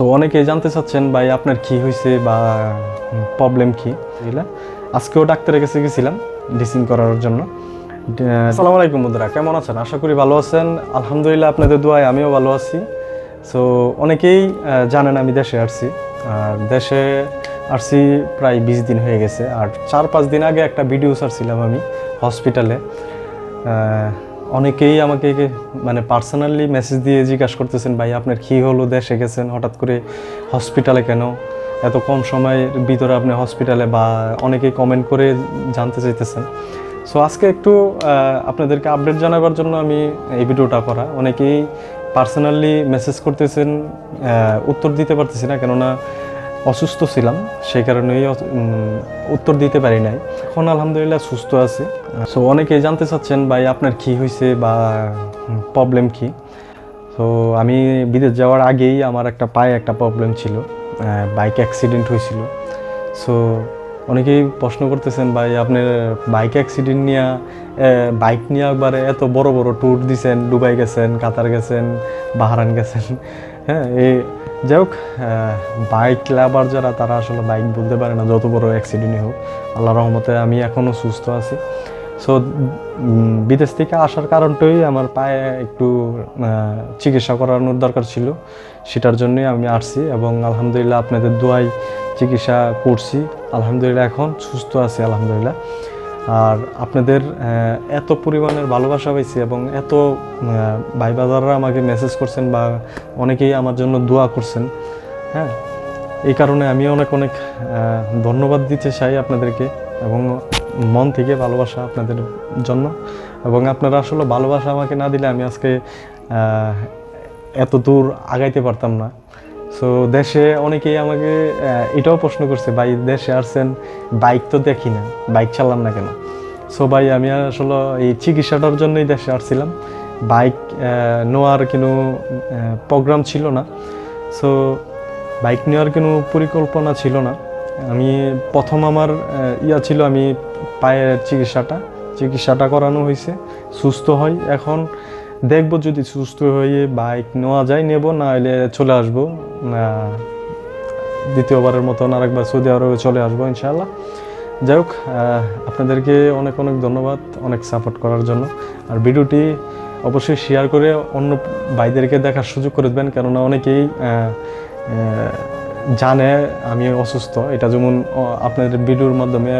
So অনেকেই জানতে চাচ্ছেন, ভাই, আপনার কি হয়েছে বা প্রবলেম কি? বুঝলে আজকেও ডাক্তারের কাছে গেছিলাম ডিসিং করার জন্য। আসসালামু আলাইকুম বন্ধুরা, কেমন আছেন? আশা করি ভালো আছেন। আলহামদুলিল্লাহ, আপনাদের দোয়ায় আমিও ভালো আছি। সো অনেকেই জানেন আমি দেশে আসছি। আর দেশে আসছি প্রায় বিশ দিন হয়ে গেছে। আর চার পাঁচ দিন আগে একটা ভিডিও ছাড়ছিলাম আমি হসপিটালে অনেকেই আমাকে মানে পার্সোনালি মেসেজ দিয়ে জিজ্ঞাসা করতেছেন, ভাই, আপনার কী হলো? দেশে গেছেন, হঠাৎ করে হসপিটালে কেন? এত কম সময়ের ভিতরে আপনি হসপিটালে বা অনেকেই কমেন্ট করে জানতে চাইতেছেন। সো আজকে একটু আপনাদেরকে আপডেট জানাবার জন্য আমি এই ভিডিওটা করা। অনেকেই পার্সোনালি মেসেজ করতেছেন উত্তর দিতে পারতেছি না, কেননা অসুস্থ ছিলাম, সেই কারণেই উত্তর দিতে পারি নাই। এখন আলহামদুলিল্লাহ সুস্থ আছি। সো অনেকেই জানতে চাচ্ছেন, ভাই, আপনার কি হয়েছে বা প্রবলেম কি? তো আমি বিদেশ যাওয়ার আগেই আমার একটা পায়ে একটা প্রবলেম ছিল বাইক অ্যাক্সিডেন্ট হয়েছিল। সো অনেকেই প্রশ্ন করতেছেন, ভাই, আপনার বাইক অ্যাক্সিডেন্ট নিয়ে বাইক নিয়ে একবারে এত বড় বড় ট্যুর দিছেন দুবাই গেছেন কাতার গেছেন বাহারান গেছেন? হ্যাঁ এই যাই হোক বাইক লাভার যারা, তারা আসলে বাইক বলতে পারে না, যত বড় অ্যাক্সিডেন্টই হোক আল্লাহ রহমতে আমি এখনও সুস্থ আছি। সো বিদেশ থেকে আসার কারণটাই আমার পায়ে একটু চিকিৎসা করানোর দরকার ছিল, সেটার জন্যই আমি আসছি এবং আলহামদুলিল্লাহ আপনাদের দোয়াই চিকিৎসা করছি। আলহামদুলিল্লাহ এখন সুস্থ আছি, আলহামদুলিল্লাহ। আর আপনাদের এত পরিমাণের ভালোবাসা পাইছি এবং এত ভাই বাজাররা আমাকে মেসেজ করছেন বা অনেকেই আমার জন্য দোয়া করছেন হ্যাঁ? এই কারণে আমি অনেক অনেক ধন্যবাদ দিতে চাই আপনাদেরকে এবং মন থেকে ভালোবাসা আপনাদের জন্য এবং আপনারা আসলে ভালোবাসা আমাকে না দিলে আমি আজকে এত দূর আগাইতে পারতাম না। সো দেশে অনেকেই আমাকে এটাও প্রশ্ন করছে, ভাই, দেশে আসছেন বাইক তো দেখি না বাইক চালান না কেন? সো ভাই, আমি আসলে এই চিকিৎসাটার জন্যই দেশে আসছিলাম। বাইক নেওয়ার কোনো প্রোগ্রাম ছিল না। সো বাইক নেওয়ার কোনো পরিকল্পনা ছিল না। আমি প্রথম আমার ইয়া ছিল, আমি পায়ের চিকিৎসাটা চিকিৎসাটা করানো হয়েছে। সুস্থ হয় এখন। দেখব যদি সুস্থ হয়ে বাইক নেওয়া যায়, নেব না হলে চলে আসব। দ্বিতীয়বারের মতন আরেকবার সৌদি আরবে চলে আসব, ইনশাআল্লাহ। যাই হোক আপনাদেরকে অনেক অনেক ধন্যবাদ, অনেক সাপোর্ট করার জন্য। আর ভিডিওটি অবশ্যই শেয়ার করে অন্য ভাইদেরকে দেখার সুযোগ করে দেবেন, কেননা অনেকেই জানে আমি অসুস্থ। এটা যেমন আপনাদের ভিডিওর মাধ্যমে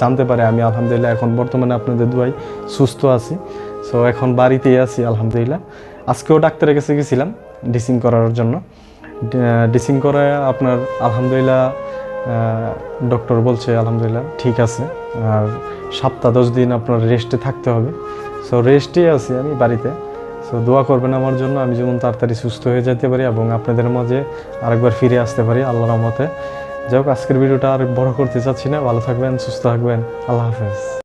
জানতে পারে, আমি আলহামদুলিল্লাহ এখন বর্তমানে আপনাদের দুয়াই সুস্থ আছি। সো এখন বাড়িতেই আছি, আলহামদুলিল্লাহ। আজকেও ডাক্তারের কাছে গেছিলাম ডিসিং করার জন্য। ডিসিং করে আপনার, আলহামদুলিল্লাহ ডক্টর বলছে, আলহামদুলিল্লাহ, ঠিক আছে। আর সপ্তাহ দশ দিন আপনার রেস্টে থাকতে হবে। সো রেস্টেই আছি আমি বাড়িতে। সো দোয়া করবেন আমার জন্য, আমি যেমন তাড়াতাড়ি সুস্থ হয়ে যেতে পারি এবং আপনাদের মাঝে আরেকবার ফিরে আসতে পারি আল্লাহ রহমতে। যাই হোক, আজকের ভিডিওটা আর বড় করতে চাচ্ছি না। ভালো থাকবেন, সুস্থ থাকবেন। আল্লাহ হাফেজ।